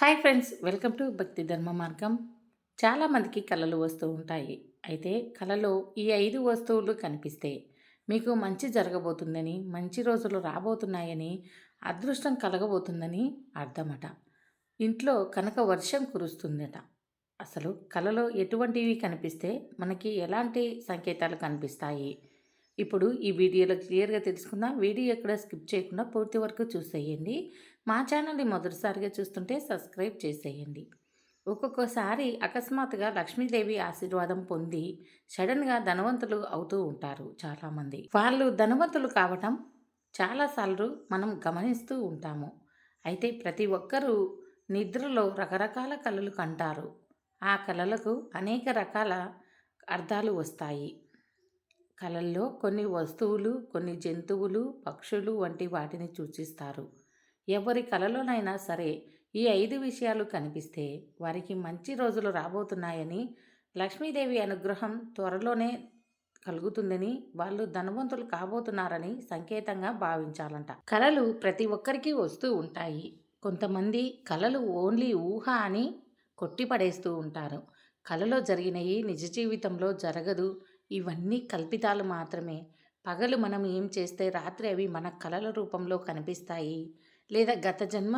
Hi friends welcome to భక్తి ధర్మ మార్గం. చాలామందికి కళలు వస్తూ ఉంటాయి. అయితే కళలో ఈ ఐదు వస్తువులు కనిపిస్తే మీకు మంచి జరగబోతుందని మంచి రోజులు రాబోతున్నాయని అదృష్టం కలగబోతుందని అర్థమట. ఇంట్లో కనుక వర్షం కురుస్తుందట. అసలు కళలో ఎటువంటివి కనిపిస్తే మనకి ఎలాంటి సంకేతాలు కనిపిస్తాయి? ఇప్పుడు ఈ వీడియోలో క్లియర్గా తెలుసుకుందాం. వీడియో ఎక్కడ స్కిప్ చేయకుండా పూర్తి వరకు చూసేయండి. మా ఛానల్ని మొదటిసారిగా చూస్తుంటే సబ్స్క్రైబ్ చేసేయండి. ఒక్కొక్కసారి అకస్మాత్తుగా లక్ష్మీదేవి ఆశీర్వాదం పొంది సడన్గా ధనవంతులు అవుతూ ఉంటారు చాలామంది. వాళ్ళు ధనవంతులు కావటం చాలాసార్లు మనం గమనిస్తూ ఉంటాము. అయితే ప్రతి ఒక్కరూ నిద్రలో రకరకాల కళలు కంటారు. ఆ కళలకు అనేక రకాల అర్థాలు వస్తాయి. కళల్లో కొన్ని వస్తువులు కొన్ని జంతువులు పక్షులు వంటి వాటిని సూచిస్తారు. ఎవరి కలలోనైనా సరే ఈ ఐదు విషయాలు కనిపిస్తే వారికి మంచి రోజులు రాబోతున్నాయని లక్ష్మీదేవి అనుగ్రహం త్వరలోనే కలుగుతుందని వాళ్ళు ధనవంతులు కాబోతున్నారని సంకేతంగా భావించాలంట. కళలు ప్రతి ఒక్కరికి వస్తూ ఉంటాయి. కొంతమంది కళలు ఓన్లీ ఊహ అని కొట్టిపడేస్తూ ఉంటారు. కళలో జరిగినవి నిజ జీవితంలో జరగదు. ఇవన్నీ కల్పితాలు మాత్రమే. పగలు మనం ఏం చేస్తే రాత్రి అవి మన కళల రూపంలో కనిపిస్తాయి. లేదా గత జన్మ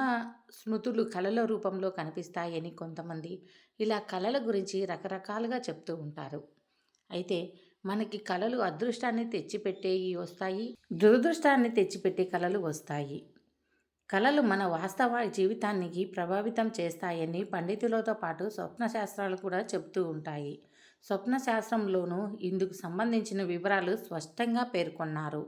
స్మృతులు కళల రూపంలో కనిపిస్తాయని కొంతమంది ఇలా కళల గురించి రకరకాలుగా చెప్తూ ఉంటారు. అయితే మనకి కళలు అదృష్టాన్ని తెచ్చిపెట్టేవి వస్తాయి దురదృష్టాన్ని తెచ్చిపెట్టే కళలు వస్తాయి. కళలు మన వాస్తవ జీవితానికి ప్రభావితం చేస్తాయని పండితులతో పాటు స్వప్న శాస్త్రాలు కూడా చెబుతూ ఉంటాయి. స్వప్న శాస్త్రంలోనూ ఇందుకు సంబంధించిన వివరాలు స్పష్టంగా పేర్కొన్నారు.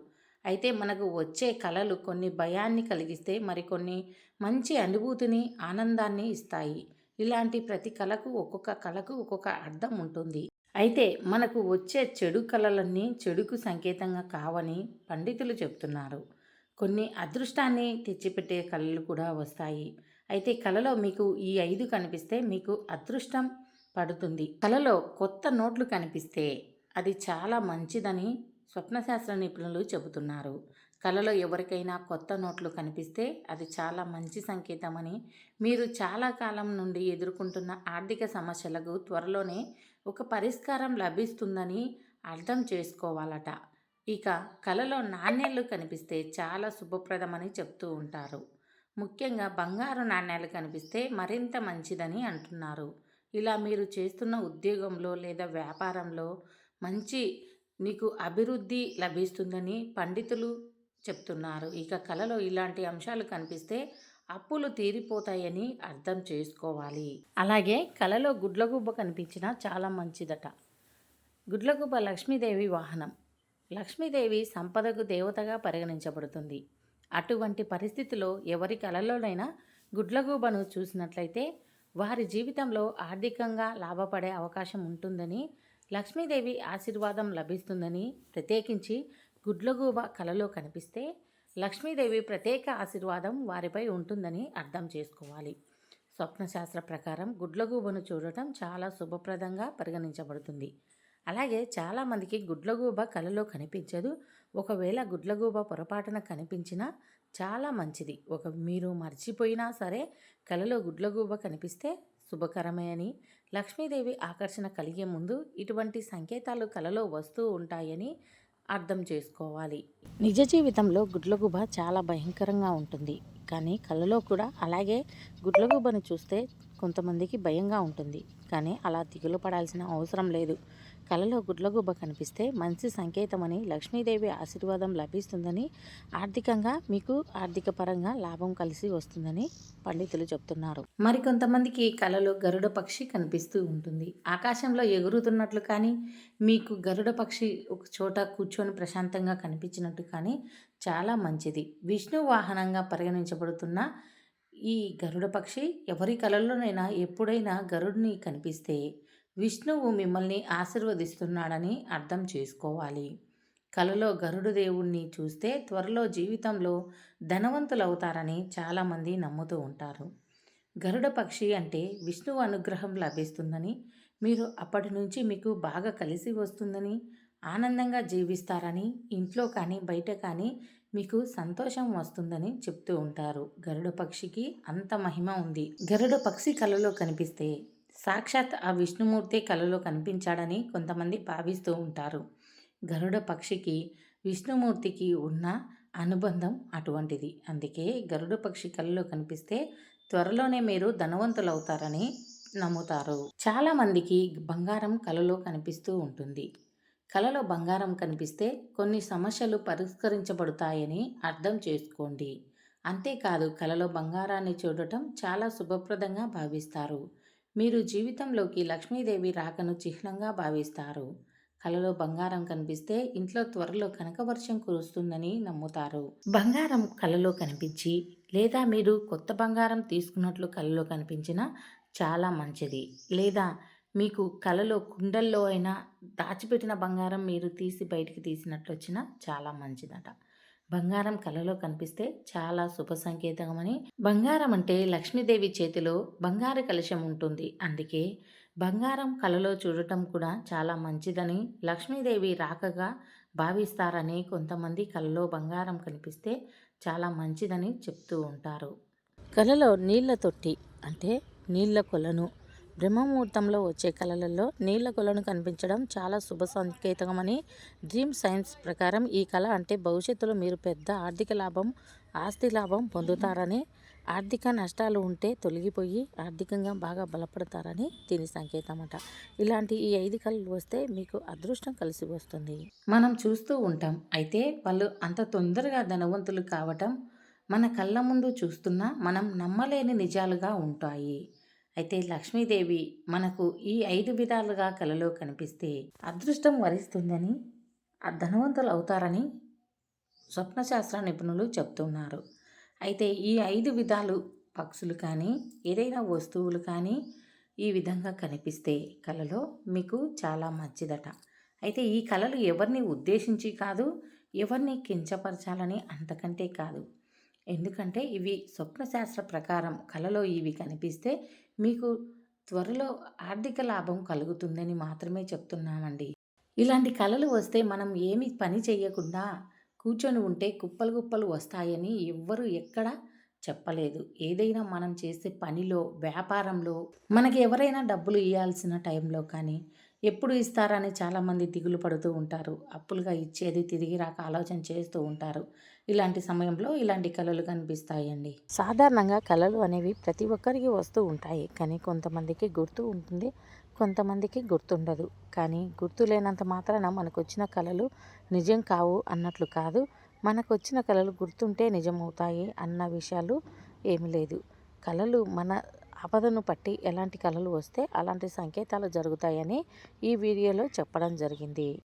అయితే మనకు వచ్చే కళలు కొన్ని భయాన్ని కలిగిస్తే మరికొన్ని మంచి అనుభూతిని ఆనందాన్ని ఇస్తాయి. ఇలాంటి ప్రతి కళకు ఒక్కొక్క కళకు ఒక్కొక్క అర్థం ఉంటుంది. అయితే మనకు వచ్చే చెడు కళలన్నీ చెడుకు సంకేతంగా కావని పండితులు చెప్తున్నారు. కొన్ని అదృష్టాన్ని తెచ్చిపెట్టే కళలు కూడా వస్తాయి. అయితే కళలో మీకు ఈ ఐదు కనిపిస్తే మీకు అదృష్టం పడుతుంది. కళలో కొత్త నోట్లు కనిపిస్తే అది చాలా మంచిదని స్వప్నశాస్త్ర నిపుణులు చెబుతున్నారు. కళలో ఎవరికైనా కొత్త నోట్లు కనిపిస్తే అది చాలా మంచి సంకేతమని మీరు చాలా కాలం నుండి ఎదుర్కొంటున్న ఆర్థిక సమస్యలకు త్వరలోనే ఒక పరిష్కారం లభిస్తుందని అర్థం చేసుకోవాలట. ఇక కళలో నాణ్యాలు కనిపిస్తే చాలా శుభప్రదమని చెప్తూ ఉంటారు. ముఖ్యంగా బంగారు నాణ్యాలు కనిపిస్తే మరింత మంచిదని అంటున్నారు. ఇలా మీరు చేస్తున్న ఉద్యోగంలో లేదా వ్యాపారంలో మంచి మీకు అభివృద్ధి లభిస్తుందని పండితులు చెప్తున్నారు. ఇక కళలో ఇలాంటి అంశాలు కనిపిస్తే అప్పులు తీరిపోతాయని అర్థం చేసుకోవాలి. అలాగే కళలో గుడ్లగుబ్బ కనిపించినా చాలా మంచిదట. గుడ్లగుబ్బ లక్ష్మీదేవి వాహనం. లక్ష్మీదేవి సంపదకు దేవతగా పరిగణించబడుతుంది. అటువంటి పరిస్థితిలో ఎవరి కళలోనైనా గుడ్లగూబను చూసినట్లయితే వారి జీవితంలో ఆర్థికంగా లాభపడే అవకాశం ఉంటుందని లక్ష్మీదేవి ఆశీర్వాదం లభిస్తుందని ప్రత్యేకించి గుడ్లగూబ కలలో కనిపిస్తే లక్ష్మీదేవి ప్రత్యేక ఆశీర్వాదం వారిపై ఉంటుందని అర్థం చేసుకోవాలి. స్వప్నశాస్త్ర ప్రకారం గుడ్లగూబను చూడటం చాలా శుభప్రదంగా పరిగణించబడుతుంది. అలాగే చాలామందికి గుడ్లగూబ కలలో కనిపించదు. ఒకవేళ గుడ్లగూబ పొరపాటున కనిపించినా చాలా మంచిది. ఒక మీరు మర్చిపోయినా సరే కలలో గుడ్లగూబ కనిపిస్తే శుభకరమే అని లక్ష్మీదేవి ఆకర్షణ కలిగే ముందు ఇటువంటి సంకేతాలు కలలో వస్తూ ఉంటాయని అర్థం చేసుకోవాలి. నిజ జీవితంలో గుడ్లగుబ చాలా భయంకరంగా ఉంటుంది. కానీ కలలో కూడా అలాగే గుడ్లగుబను చూస్తే కొంతమందికి భయంగా ఉంటుంది. కానీ అలా దిగులు పడాల్సిన అవసరం లేదు. కలలో గుడ్లగుబ్బ కనిపిస్తే మంచి సంకేతమని లక్ష్మీదేవి ఆశీర్వాదం లభిస్తుందని ఆర్థికంగా మీకు ఆర్థిక పరంగా లాభం కలిసి వస్తుందని పండితులు చెప్తున్నారు. మరికొంతమందికి కలలో గరుడ పక్షి కనిపిస్తూ ఉంటుంది. ఆకాశంలో ఎగురుతున్నట్లు కానీ మీకు గరుడ పక్షి ఒక చోట కూర్చొని ప్రశాంతంగా కనిపించినట్టు కానీ చాలా మంచిది. విష్ణు వాహనంగా పరిగణించబడుతున్న ఈ గరుడ పక్షి ఎవరి కలలోనైనా ఎప్పుడైనా గరుడిని కనిపిస్తే విష్ణువు మిమ్మల్ని ఆశీర్వదిస్తున్నాడని అర్థం చేసుకోవాలి. కలలో గరుడు దేవుణ్ణి చూస్తే త్వరలో జీవితంలో ధనవంతులవుతారని చాలామంది నమ్ముతూ ఉంటారు. గరుడ పక్షి అంటే విష్ణువు అనుగ్రహం లభిస్తుందని మీరు అప్పటి నుంచి మీకు బాగా కలిసి వస్తుందని ఆనందంగా జీవిస్తారని ఇంట్లో కానీ బయట కానీ మీకు సంతోషం వస్తుందని చెప్తూ ఉంటారు. గరుడ పక్షికి అంత మహిమ ఉంది. గరుడ పక్షి కలలో కనిపిస్తే సాక్షాత్ ఆ విష్ణుమూర్తి కలలో కనిపించాడని కొంతమంది భావిస్తూ ఉంటారు. గరుడ పక్షికి విష్ణుమూర్తికి ఉన్న అనుబంధం అటువంటిది. అందుకే గరుడ పక్షి కలలో కనిపిస్తే త్వరలోనే మీరు ధనవంతులవుతారని నమ్ముతారు. చాలామందికి బంగారం కలలో కనిపిస్తూ ఉంటుంది. కలలో బంగారం కనిపిస్తే కొన్ని సమస్యలు పరిష్కరించబడతాయని అర్థం చేసుకోండి. అంతేకాదు కలలో బంగారాన్ని చూడటం చాలా శుభప్రదంగా భావిస్తారు. మీరు జీవితంలోకి లక్ష్మీదేవి రాకను చిహ్నంగా భావిస్తారు. కలలో బంగారం కనిపిస్తే ఇంట్లో త్వరలో కనకవర్షం కురుస్తుందని నమ్ముతారు. బంగారం కలలో కనిపించి లేదా మీరు కొత్త బంగారం తీసుకున్నట్లు కలలో కనిపించినా చాలా మంచిది. లేదా మీకు కలలో కుండల్లో అయినా దాచిపెట్టిన బంగారం మీరు తీసి బయటికి తీసినట్లు వచ్చినా చాలా మంచిదట. బంగారం కలలో కనిపిస్తే చాలా శుభ సంకేతమని. బంగారం అంటే లక్ష్మీదేవి చేతిలో బంగారు కలశం ఉంటుంది. అందుకే బంగారం కలలో చూడటం కూడా చాలా మంచిదని లక్ష్మీదేవి రాకగా భావిస్తారని కొంతమంది కలలో బంగారం కనిపిస్తే చాలా మంచిదని చెప్తూ ఉంటారు. కలలో నీళ్ళ తొట్టి అంటే నీళ్ళ కొలను బ్రహ్మముహూర్తంలో వచ్చే కళలలో నీళ్ళ కొలను కనిపించడం చాలా శుభ సంకేతమని డ్రీమ్ సైన్స్ ప్రకారం ఈ కళ అంటే భవిష్యత్తులో మీరు పెద్ద ఆర్థిక లాభం ఆస్తి లాభం పొందుతారని ఆర్థిక నష్టాలు ఉంటే తొలగిపోయి ఆర్థికంగా బాగా బలపడతారని దీని సంకేతం అట ఇలాంటి ఈ ఐదు కళలు వస్తే మీకు అదృష్టం కలిసి వస్తుంది. మనం చూస్తూ ఉంటాం. అయితే వాళ్ళు అంత తొందరగా ధనవంతులు కావటం మన కళ్ళ ముందు చూస్తున్నా మనం నమ్మలేని నిజాలుగా ఉంటాయి. అయితే లక్ష్మీదేవి మనకు ఈ ఐదు విధాలుగా కలలో కనిపిస్తే అదృష్టం వరిస్తుందని ధనవంతులు అవుతారని స్వప్నశాస్త్ర నిపుణులు చెప్తున్నారు. అయితే ఈ ఐదు విధాలు పక్షులు కానీ ఏదైనా వస్తువులు కానీ ఈ విధంగా కనిపిస్తే కళలో మీకు చాలా మంచిదట. అయితే ఈ కళలు ఎవరిని ఉద్దేశించి కాదు ఎవరిని కించపరచాలని అంతకంటే కాదు. ఎందుకంటే ఇవి స్వప్నశాస్త్ర ప్రకారం కళలో ఇవి కనిపిస్తే మీకు త్వరలో ఆర్థిక లాభం కలుగుతుందని మాత్రమే చెప్తున్నామండి. ఇలాంటి కళలు వస్తే మనం ఏమి పని చేయకుండా కూర్చొని ఉంటే కుప్పలు కుప్పలు వస్తాయని ఎవ్వరు ఎక్కడ చెప్పలేదు. ఏదైనా మనం చేసే పనిలో వ్యాపారంలో మనకి ఎవరైనా డబ్బులు ఇవ్వాల్సిన టైంలో కానీ ఎప్పుడు ఇస్తారని చాలామంది దిగులు పడుతూ ఉంటారు. అప్పులుగా ఇచ్చేది తిరిగి రాక ఆలోచన చేస్తూ ఉంటారు. ఇలాంటి సమయంలో ఇలాంటి కళలు కనిపిస్తాయండి. సాధారణంగా కళలు అనేవి ప్రతి ఒక్కరికి వస్తూ ఉంటాయి. కానీ కొంతమందికి గుర్తు ఉంటుంది కొంతమందికి గుర్తుండదు. కానీ గుర్తు లేనంత మాత్రాన మనకు వచ్చిన కళలు నిజం కావు అన్నట్లు కాదు మనకు వచ్చిన కళలు గుర్తుంటే నిజమవుతాయి అన్న విషయాలు ఏమి లేదు. కళలు మన ఆపదను పట్టి ఎలాంటి కళలు వస్తే అలాంటి సంకేతాలు జరుగుతాయని ఈ వీడియోలో చెప్పడం జరిగింది.